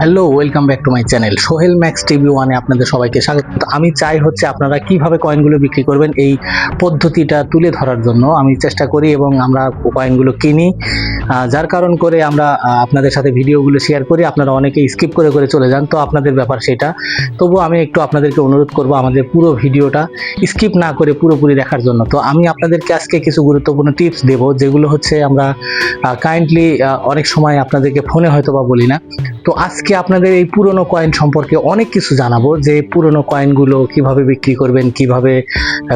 Hello welcome back to my channel Sohel Max TV ওয়ানে আপনাদের সবাইকে স্বাগত। আমি চাই হচ্ছে আপনারা কীভাবে কয়েনগুলো বিক্রি করবেন এই পদ্ধতিটা তুলে ধরার জন্য। আমি চেষ্টা করি এবং আমরা কয়েনগুলো কিনি। যার কারণ করে আমরা আপনাদের সাথে ভিডিওগুলো শেয়ার করি। আপনারা অনেকে স্কিপ করে করে চলে যান, তো আপনাদের ব্যাপার সেটা। তবু আমি একটু আপনাদেরকে অনুরোধ করব আমাদের পুরো ভিডিওটা স্কিপ না করে পুরোপুরি দেখার জন্য। তো আমি আপনাদেরকে আজকে কিছু গুরুত্বপূর্ণ টিপস দেব, যেগুলো হচ্ছে আমরা কাইন্ডলি অনেক সময় আপনাদেরকে ফোনে হয়তো বা বলি না। তো আজকে আপনাদের এই পুরনো কয়েন সম্পর্কে অনেক কিছু জানাব, যে পুরনো কয়েনগুলো কীভাবে বিক্রি করবেন, কীভাবে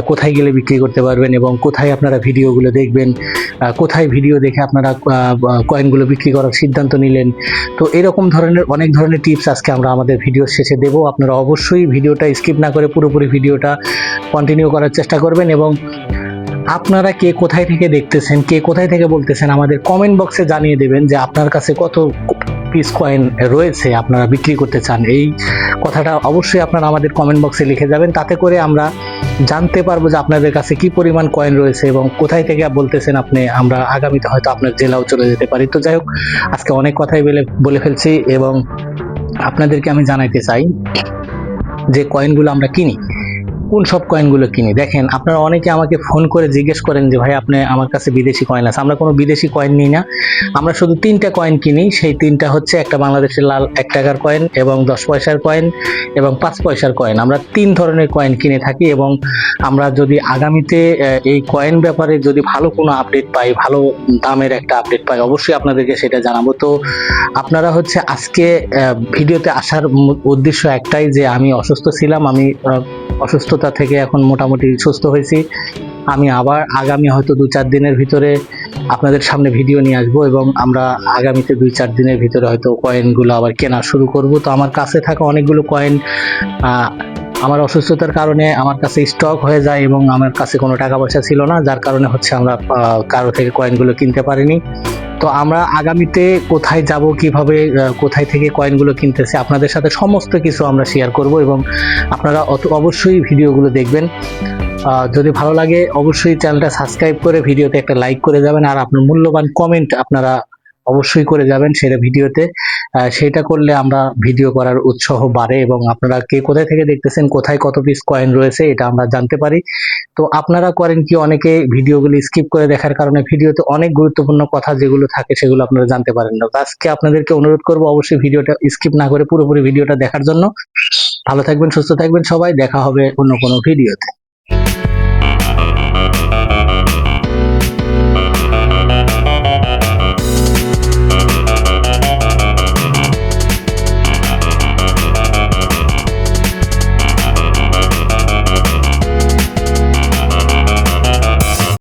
কোথায় গেলে বিক্রি করতে পারবেন এবং কোথায় আপনারা ভিডিওগুলো দেখবেন কোথায় ভিডিও দেখে আপনারা কয়েনগুলো বিক্রি করার সিদ্ধান্ত নিলেন। তো এরকম ধরনের, অনেক ধরনের টিপস আজকে আমরা আমাদের ভিডিওর শেষে দেব। আপনারা অবশ্যই ভিডিওটা স্কিপ না করে পুরোপুরি ভিডিওটা কন্টিনিউ করার চেষ্টা করবেন এবং আপনারা কে কোথায় থেকে দেখতেছেন, কে কোথায় থেকে বলতেছেন আমাদের কমেন্ট বক্সে জানিয়ে দেবেন যে আপনার কাছে কত পিস কয়েন রয়েছে, আপনারা বিক্রি করতে চান, এই কথাটা অবশ্যই আপনারা আমাদের কমেন্ট বক্সে লিখে যাবেন, তাতে করে আমরা জানতে পারব যে আপনাদের কাছে কি পরিমাণ কয়েন রয়েছে এবং কোথায় থেকে বলতেছেন আপনি, আমরা আগামীতে হয়তো আপনার জেলাও চলে যেতে পারি। তো যাই হোক, আজকে অনেক কথাই বলে বলে ফেলছি এবং আপনাদেরকে আমি জানাইতে চাই যে কয়েনগুলো আমরা কিনি। কোন সব কয়েনগুলো কিনি? দেখেন আপনারা অনেকে আমাকে ফোন করে জিজ্ঞেস করেন যে ভাই আপনি আমার কাছে বিদেশি কয়েন আছে। আমরা কোনো বিদেশি কয়েন নিই না। আমরা শুধু তিনটা কয়েন কিনি। সেই তিনটা হচ্ছে একটা বাংলাদেশের লাল এক টাকার কয়েন এবং দশ পয়সার কয়েন এবং পাঁচ পয়সার কয়েন আমরা তিন ধরনের কয়েন কিনে থাকি এবং আমরা যদি আগামীতে এই কয়েন ব্যাপারে যদি ভালো কোনো আপডেট পাই ভালো দামের একটা আপডেট পাই অবশ্যই আপনাদেরকে সেটা জানাব। তো আপনারা হচ্ছে আজকে ভিডিওতে আসার উদ্দেশ্য একটাই যে আমি অসুস্থ ছিলাম আমি আহ, অসুস্থতা থেকে এখন মোটামুটি সুস্থ হয়েছি। আমি আবার আগামী হয়তো দু চার দিনের ভিতরে আপনাদের সামনে ভিডিও নিয়ে আসব এবং আমরা আগামীতে দুই চার দিনের ভিতরে হয়তো কয়েনগুলো আবার কেনা শুরু করব। তো আমার কাছে থাকা অনেকগুলো কয়েন আমার অসুস্থতার কারণে আমার কাছে স্টক হয়ে যায় এবং আমার কাছে কোনো টাকা পয়সা ছিল না, যার কারণে হচ্ছে আমরা কারও থেকে কয়েনগুলো কিনতে পারিনি। তো আমরা আগামীতে কোথায় যাব, কীভাবে কোথায় থেকে কয়েনগুলো কিনতেছে, আপনাদের সাথে সমস্ত কিছু আমরা শেয়ার করব এবং আপনারা অত- অবশ্যই ভিডিওগুলো দেখবেন। যদি ভালো লাগে, অবশ্যই চ্যানেলটা সাবস্ক্রাইব করে ভিডিওতে একটা লাইক করে যাবেন, আর আপনার মূল্যবান কমেন্ট আপনারা অবশ্যই করে যাবেন সেটা ভিডিওতে। সেটা করলে আমরা ভিডিও করার উৎসাহ বাড়ে এবং আপনারা কে কোথায় থেকে দেখতেছেন, কোথায় কত পিস কয়েন রয়েছে, এটা আমরা জানতে পারি। তো আপনারা করেন কি, অনেকে ভিডিওগুলো স্কিপ করে দেখার কারণে ভিডিওতে অনেক গুরুত্বপূর্ণ কথা যেগুলো থাকে সেগুলো আপনারা জানতে পারেন না। আজকে আপনাদেরকে অনুরোধ করব অবশ্যই ভিডিওটা স্কিপ না করে পুরোপুরি ভিডিওটা দেখার জন্য। ভালো থাকবেন, সুস্থ থাকবেন সবাই, দেখা হবে অন্য কোনো ভিডিওতে